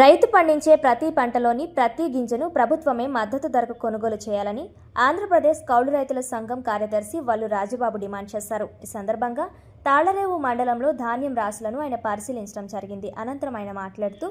రైతు పండించే ప్రతి పంటలోని ప్రతి గింజను ప్రభుత్వమే మద్దతు ధరకు కొనుగోలు చేయాలని ఆంధ్రప్రదేశ్ కౌలు రైతుల సంఘం కార్యదర్శి వల్లు రాజుబాబు డిమాండ్ చేశారు. ఈ సందర్భంగా తాళ్ళరేవు మండలంలో ధాన్యం రాసులను ఆయన పరిశీలించడం జరిగింది. అనంతరం ఆయన మాట్లాడుతూ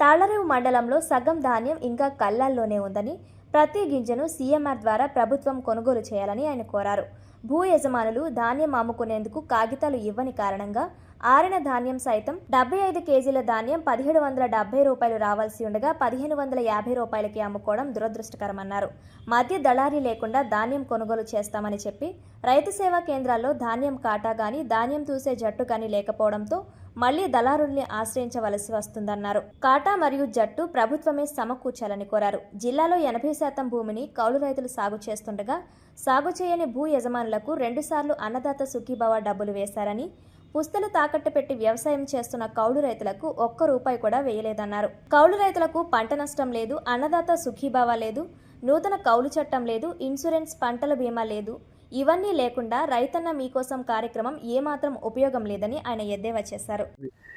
తాళ్ళరేవు మండలంలో సగం ధాన్యం ఇంకా కళ్ళాల్లోనే ఉందని ప్రతి గింజను సీఎంఆర్ ద్వారా ప్రభుత్వం కొనుగోలు చేయాలని ఆయన కోరారు. భూ యజమానులు ధాన్యం అమ్ముకునేందుకు కాగితాలు ఇవ్వని కారణంగా ఆరిన ధాన్యం సైతం డెబ్బై ఐదు కేజీల ధాన్యం పదిహేడు వందల డెబ్బై రూపాయలు రావాల్సి ఉండగా పదిహేను వందల యాభై రూపాయలకి అమ్ముకోవడం దురదృష్టకరమన్నారు. మధ్య దళారీ లేకుండా ధాన్యం కొనుగోలు చేస్తామని చెప్పి రైతు సేవా కేంద్రాల్లో ధాన్యం కాటా గాని ధాన్యం తూసే జట్టు కానీ లేకపోవడంతో మళ్ళీ దళారుల్ని ఆశ్రయించవలసి వస్తుందన్నారు. కాటా మరియు జట్టు ప్రభుత్వమే సమకూర్చాలని కోరారు. జిల్లాలో ఎనభై శాతం భూమిని కౌలు రైతులు సాగు చేస్తుండగా సాగు చేయని భూ యజమానులకు రెండుసార్లు అన్నదాత సుఖీభవ డబ్బులు వేశారని పుస్తలు తాకట్టు పెట్టి వ్యవసాయం చేస్తున్న కౌలు రైతులకు ఒక్క రూపాయి కూడా వేయలేదన్నారు. కౌలు రైతులకు పంట నష్టం లేదు అన్నదాత సుఖీభావ లేదు నూతన కౌలు చట్టం లేదు ఇన్సూరెన్స్ పంటల బీమా లేదు ఇవన్నీ లేకుండా రైతన్న మీకోసం కార్యక్రమం ఏమాత్రం ఉపయోగం లేదని ఆయన ఎద్దేవా చేశారు.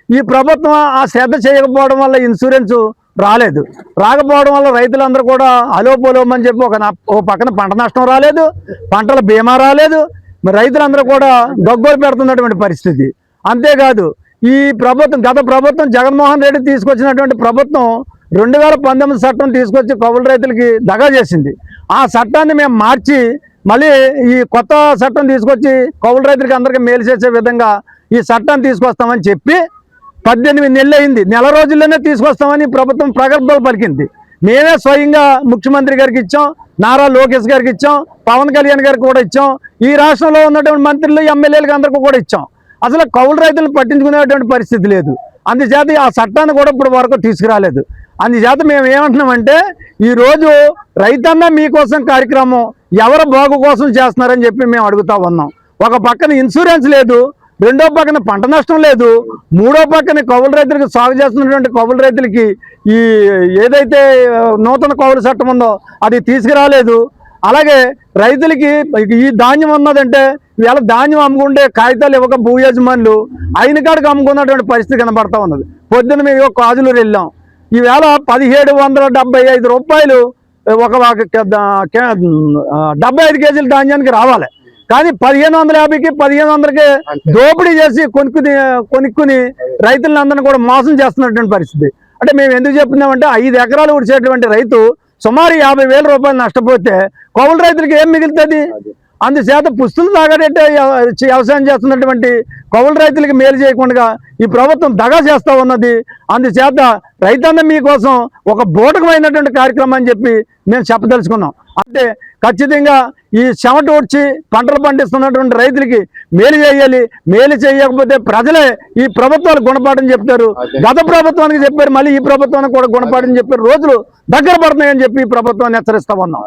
ఈ ప్రభుత్వం ఆ శ్రద్ధ చేయకపోవడం వల్ల ఇన్సూరెన్స్ రాలేదు. రాకపోవడం వల్ల రైతులందరూ కూడా అలోపోలోమని చెప్పి ఒక పక్కన పంట నష్టం రాలేదు పంటల బీమా రాలేదు మరి రైతులందరూ కూడా గగ్గోలు పెడుతున్నటువంటి పరిస్థితి. అంతేకాదు ఈ ప్రభుత్వం గత ప్రభుత్వం జగన్మోహన్ రెడ్డి తీసుకొచ్చినటువంటి ప్రభుత్వం రెండు వేల పంతొమ్మిది చట్టం తీసుకొచ్చి కౌలు రైతులకి దగా చేసింది. ఆ చట్టాన్ని మేము మార్చి మళ్ళీ ఈ కొత్త చట్టం తీసుకొచ్చి కౌలు రైతులకి అందరికీ మేలు చేసే విధంగా ఈ చట్టాన్ని తీసుకొస్తామని చెప్పి పద్దెనిమిది నెలలు అయింది. నెల రోజుల్లోనే తీసుకొస్తామని ప్రభుత్వం ప్రగల్భాలు పలికింది. మేమే స్వయంగా ముఖ్యమంత్రి గారికి ఇచ్చాం. నారా లోకేష్ గారికి ఇచ్చాం పవన్ కళ్యాణ్ గారికి కూడా ఇచ్చాం ఈ రాష్ట్రంలో ఉన్నటువంటి మంత్రులు ఎమ్మెల్యేలకు అందరికీ కూడా ఇచ్చాం. అసలు కౌలు రైతులను పట్టించుకునేటువంటి పరిస్థితి లేదు. అందుచేత ఆ చట్టాన్ని కూడా ఇప్పుడు వరకు తీసుకురాలేదు. అందుచేత మేము ఏమంటున్నామంటే ఈరోజు రైతన్న మీకోసం కార్యక్రమం ఎవరు బాగు కోసం చేస్తున్నారని చెప్పి మేము అడుగుతా ఉన్నాం. ఒక పక్కన ఇన్సూరెన్స్ లేదు రెండో పక్కన పంట నష్టం లేదు. మూడో పక్కన కౌలు రైతులకు సాగు చేస్తున్నటువంటి కౌలు రైతులకి ఈ ఏదైతే నూతన కౌలు చట్టం ఉందో అది తీసుకురాలేదు. అలాగే రైతులకి ఈ ధాన్యం ఉన్నదంటే వీళ్ళ ధాన్యం అమ్ముకుంటే కాగితాలు ఇవ్వక భూ యజమానులు అయిన కాడికి అమ్ముకున్నటువంటి పరిస్థితి కనబడతా ఉన్నది. పొద్దున్న మేము కాజులూరు వెళ్ళాం. ఈవేళ పదిహేడు వందల డెబ్బై ఐదు రూపాయలు ఒక దా- కే- డెబ్బై ఐదు కేజీల ధాన్యానికి రావాలి. కానీ పదిహేను వందల యాభైకి పదిహేను వందలకి దోపిడీ చేసి కొనుక్కుని కొనుక్కుని రైతులందరినీ కూడా మోసం చేస్తున్నటువంటి పరిస్థితి. అంటే మేము ఎందుకు చెప్తున్నామంటే ఐదు ఎకరాలు ఉడిచేటువంటి రైతు సుమారు యాభై వేల రూపాయలు నష్టపోతే కౌలు రైతులకి ఏం మిగులుతుంది? అందుచేత పుస్తులు తాగడంటే వ్యవసాయం చేస్తున్నటువంటి కౌలు రైతులకి మేలు చేయకుండా ఈ ప్రభుత్వం దగా చేస్తా ఉన్నది. అందుచేత రైతన్న మీకోసం ఒక బూటకమైనటువంటి కార్యక్రమం అని చెప్పి మేము చెప్పదలుచుకున్నాం. అంటే ఖచ్చితంగా ఈ చెమట వచ్చి పంటలు పండిస్తున్నటువంటి రైతులకి మేలు చేయాలి. మేలు చేయకపోతే ప్రజలే ఈ ప్రభుత్వాలు గుణపాఠం చెప్తారు. గత ప్రభుత్వానికి చెప్పారు మళ్ళీ ఈ ప్రభుత్వానికి కూడా గుణపాఠం చెప్పారు. రోజులు దగ్గర పడుతున్నాయని చెప్పి ఈ ప్రభుత్వాన్ని హెచ్చరిస్తా ఉన్నాం.